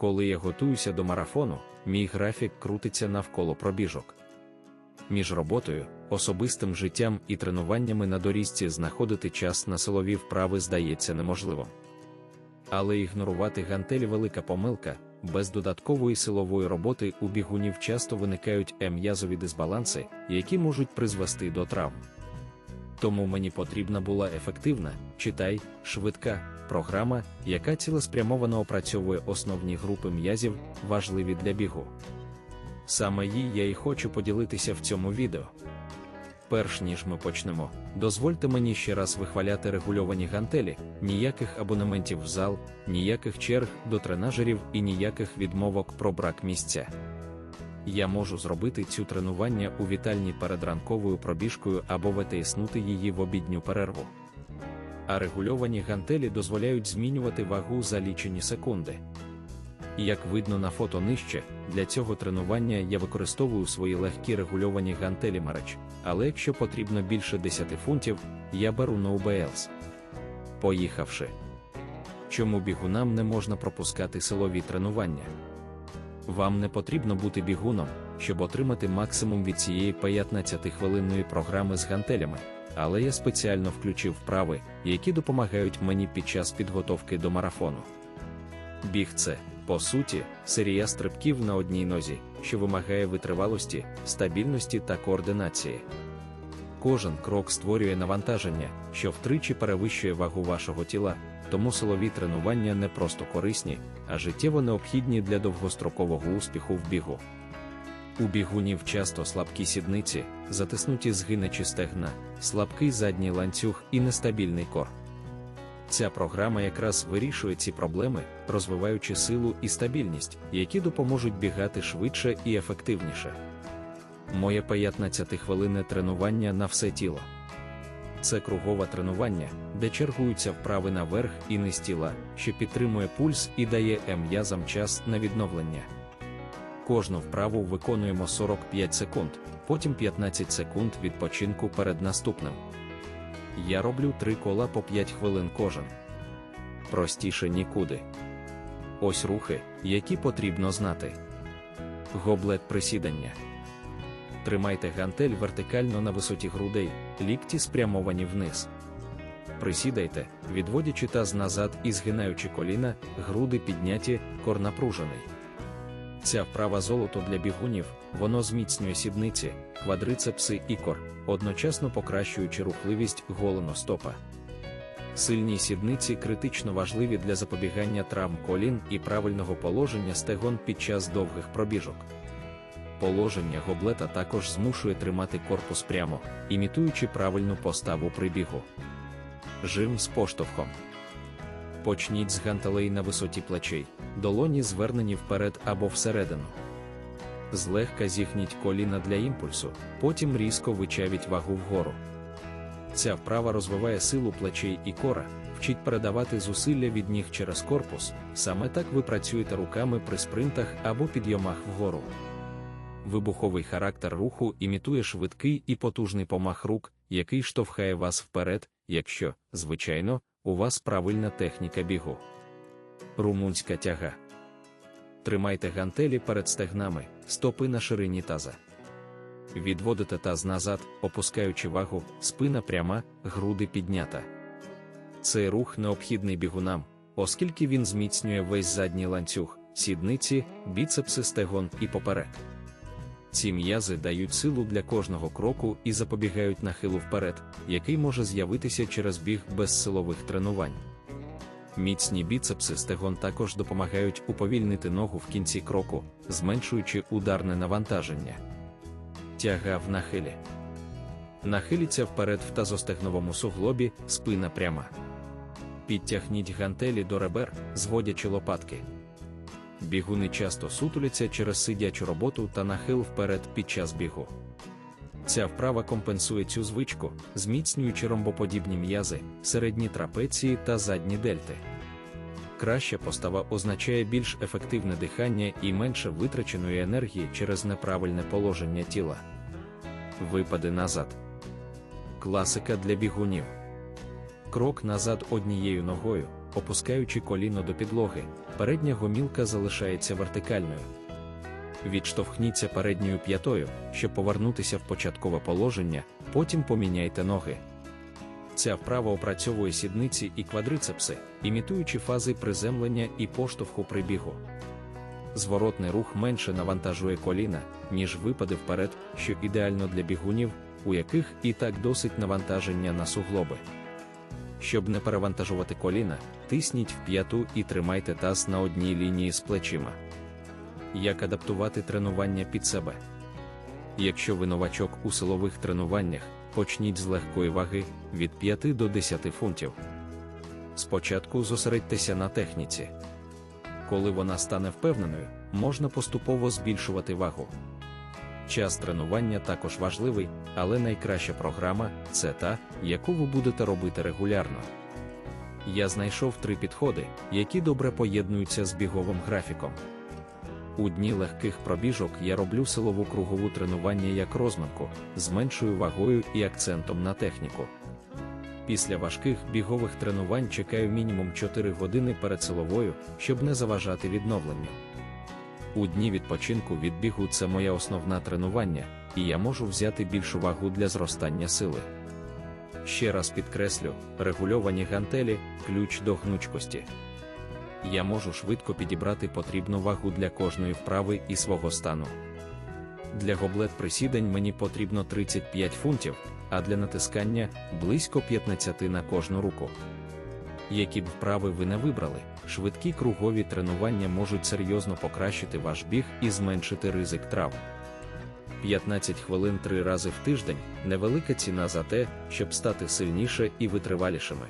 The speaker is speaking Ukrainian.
Коли я готуюся до марафону, мій графік крутиться навколо пробіжок. Між роботою, особистим життям і тренуваннями на доріжці знаходити час на силові вправи здається неможливо. Але ігнорувати гантелі велика помилка, без додаткової силової роботи у бігунів часто виникають м'язові дисбаланси, які можуть призвести до травм. Тому мені потрібна була ефективна, читай, швидка програма, яка цілеспрямовано опрацьовує основні групи м'язів, важливі для бігу. Саме їй я і хочу поділитися в цьому відео. Перш ніж ми почнемо, дозвольте мені ще раз вихваляти регульовані гантелі, ніяких абонементів в зал, ніяких черг до тренажерів і ніяких відмовок про брак місця. Я можу зробити цю тренування у вітальні перед ранковою пробіжкою або витиснути її в обідню перерву. А регульовані гантелі дозволяють змінювати вагу за лічені секунди. Як видно на фото нижче, для цього тренування я використовую свої легкі регульовані гантелі Марач, але якщо потрібно більше 10 фунтів, я беру No BLs. Поїхавши. Чому бігунам не можна пропускати силові тренування? Вам не потрібно бути бігуном, щоб отримати максимум від цієї 15-хвилинної програми з гантелями, але я спеціально включив вправи, які допомагають мені під час підготовки до марафону. Біг це, по суті, серія стрибків на одній нозі, що вимагає витривалості, стабільності та координації. Кожен крок створює навантаження, що втричі перевищує вагу вашого тіла, тому силові тренування не просто корисні, а життєво необхідні для довгострокового успіху в бігу. У бігунів часто слабкі сідниці, затиснуті згинечі стегна, слабкий задній ланцюг і нестабільний кор. Ця програма якраз вирішує ці проблеми, розвиваючи силу і стабільність, які допоможуть бігати швидше і ефективніше. Моє 15-хвилинне тренування на все тіло. Це кругове тренування, де чергуються вправи наверх і низ тіла, що підтримує пульс і дає м'язам час на відновлення. Кожну вправу виконуємо 45 секунд, потім 15 секунд відпочинку перед наступним. Я роблю три кола по 5 хвилин кожен. Простіше нікуди. Ось рухи, які потрібно знати. Гоблет присідання. Тримайте гантель вертикально на висоті грудей, лікті спрямовані вниз. Присідайте, відводячи таз назад і згинаючи коліна, груди підняті, кор напружений. Ця вправа золото для бігунів, воно зміцнює сідниці, квадрицепси і кор, одночасно покращуючи рухливість голеностопа. Сильні сідниці критично важливі для запобігання травм колін і правильного положення стегон під час довгих пробіжок. Положення гоблета також змушує тримати корпус прямо, імітуючи правильну поставу при бігу. Жим з поштовхом. Почніть з гантелей на висоті плечей, долоні звернені вперед або всередину. Злегка зіхніть коліна для імпульсу, потім різко вичавіть вагу вгору. Ця вправа розвиває силу плечей і кора, вчить передавати зусилля від ніг через корпус, саме так ви працюєте руками при спринтах або підйомах вгору. Вибуховий характер руху імітує швидкий і потужний помах рук, який штовхає вас вперед, якщо, звичайно, у вас правильна техніка бігу. Румунська тяга. Тримайте гантелі перед стегнами, стопи на ширині таза. Відводите таз назад, опускаючи вагу, спина пряма, груди піднята. Цей рух необхідний бігунам, оскільки він зміцнює весь задній ланцюг, сідниці, біцепси стегон і поперек. Ці м'язи дають силу для кожного кроку і запобігають нахилу вперед, який може з'явитися через біг без силових тренувань. Міцні біцепси стегон також допомагають уповільнити ногу в кінці кроку, зменшуючи ударне навантаження. Тяга в нахилі. Нахиліться вперед в тазостегновому суглобі, спина пряма. Підтягніть гантелі до ребер, зводячи лопатки. Бігуни часто сутуляться через сидячу роботу та нахил вперед під час бігу. Ця вправа компенсує цю звичку, зміцнюючи ромбоподібні м'язи, середні трапеції та задні дельти. Краща постава означає більш ефективне дихання і менше витраченої енергії через неправильне положення тіла. Випади назад. Класика для бігунів. Крок назад однією ногою, опускаючи коліно до підлоги, передня гомілка залишається вертикальною. Відштовхніться передньою п'ятою, щоб повернутися в початкове положення, потім поміняйте ноги. Ця вправа опрацьовує сідниці і квадрицепси, імітуючи фази приземлення і поштовху при бігу. Зворотний рух менше навантажує коліна, ніж випади вперед, що ідеально для бігунів, у яких і так досить навантаження на суглоби. Щоб не перевантажувати коліна, тисніть в п'яту і тримайте таз на одній лінії з плечима. Як адаптувати тренування під себе? Якщо ви новачок у силових тренуваннях, почніть з легкої ваги від 5 до 10 фунтів. Спочатку зосередьтеся на техніці. Коли вона стане впевненою, можна поступово збільшувати вагу. Час тренування також важливий, але найкраща програма це та, яку ви будете робити регулярно. Я знайшов три підходи, які добре поєднуються з біговим графіком. У дні легких пробіжок я роблю силову кругову тренування як розминку, з меншою вагою і акцентом на техніку. Після важких бігових тренувань чекаю мінімум 4 години перед силовою, щоб не заважати відновленню. У дні відпочинку від бігу це моє основне тренування, і я можу взяти більшу вагу для зростання сили. Ще раз підкреслю, регульовані гантелі ключ до гнучкості. Я можу швидко підібрати потрібну вагу для кожної вправи і свого стану. Для гоблет присідань мені потрібно 35 фунтів, а для натискання близько 15 на кожну руку. Які б вправи ви не вибрали, швидкі кругові тренування можуть серйозно покращити ваш біг і зменшити ризик травм. 15 хвилин три рази в тиждень невелика ціна за те, щоб стати сильніше і витривалішими.